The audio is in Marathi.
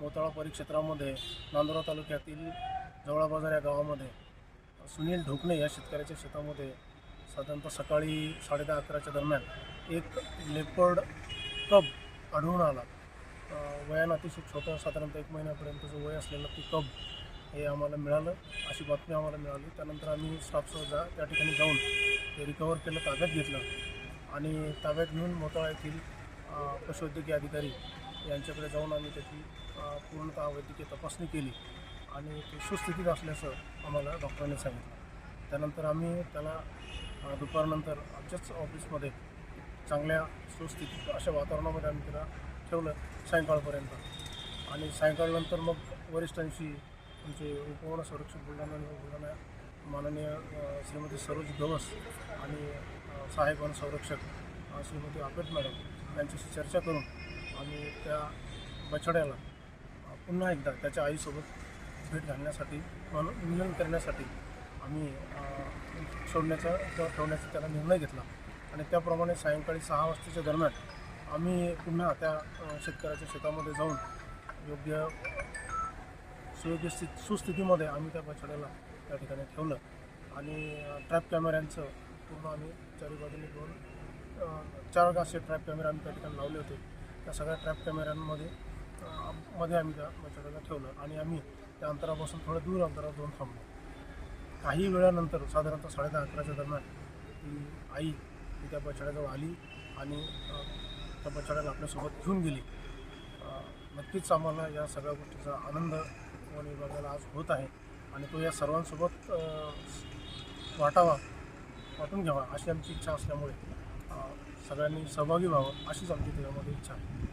मोताळा परिक्षेत्रामध्ये नांदुरा तालुक्यातील जवळा बाजार या गावामध्ये सुनील ढोकणे या शेतकऱ्याच्या शेतामध्ये साधारणतः सकाळी साडेदहा अकराच्या दरम्यान एक लेपर्ड कब आढळून आला. वयानं अतिशय छोटं साधारणतः एक महिन्यापर्यंतचं वय असलेलं ते कब हे आम्हाला मिळालं. अशी बातमी आम्हाला मिळाली. त्यानंतर आम्ही स्टाफसह जा त्या ठिकाणी जाऊन ते रिकवर केलं ताब्यात घेतलं आणि ताब्यात घेऊन मोताळा येथील पशुवैद्यकीय अधिकारी यांच्याकडे जाऊन आम्ही त्याची पूर्णतः वैद्यकीय तपासणी केली. आणि ते सुस्थितीत असल्याचं आम्हाला डॉक्टरांनी सांगितलं. त्यानंतर आम्ही त्याला दुपारनंतर आमच्याच ऑफिसमध्ये चांगल्या सुस्थितीत अशा वातावरणामध्ये आम्ही त्याला ठेवलं सायंकाळपर्यंत. आणि सायंकाळनंतर मग वरिष्ठांशी आमचे उपवन संरक्षक बुलढाणा आणि बुलढाणा माननीय श्रीमती सरोज गवस आणि अं, सहाय्यक वन संरक्षक श्रीमती आपेट मॅडम यांच्याशी चर्चा करून आम्ही त्या बछड्याला पुन्हा एकदा त्याच्या आईसोबत भेट घालण्यासाठी म्हणून मिलन करण्यासाठी आम्ही सोडण्याचा किंवा ठेवण्याचा त्याला निर्णय घेतला. आणि त्याप्रमाणे सायंकाळी सहा वाजताच्या दरम्यान आम्ही पुन्हा त्या शेतकऱ्याच्या शेतामध्ये जाऊन योग्य सुयोग्य स्थित सुस्थितीमध्ये आम्ही त्या बछड्याला त्या ठिकाणी ठेवलं. आणि ट्रॅप कॅमेऱ्यांचं पूर्ण आम्ही चारी बाजूने दोन चार असे ट्रॅप कॅमेरे आम्ही त्या ठिकाणी लावले होते. त्या सगळ्या ट्रॅप कॅमेऱ्यांमध्ये मध्ये आम्ही त्या बछड्याला ठेवलं आणि आम्ही त्या अंतरापासून थोडं दूर अंतरावर जाऊन थांबलो. काही वेळानंतर साधारणतः साडेदहा अकराच्या दरम्यान ती आई ती त्या बछड्याजवळ आली आणि त्या बछड्याला आपल्यासोबत घेऊन गेली. नक्कीच आम्हाला या सगळ्या गोष्टीचा आनंद वन विभागाला आज होत आहे आणि तो या सर्वांसोबत वाटावा वाटून घ्यावा अशी आमची इच्छा असल्यामुळे सगळ्यांनी सहभागी व्हावं अशीच आमची त्याच्यामध्ये इच्छा आहे.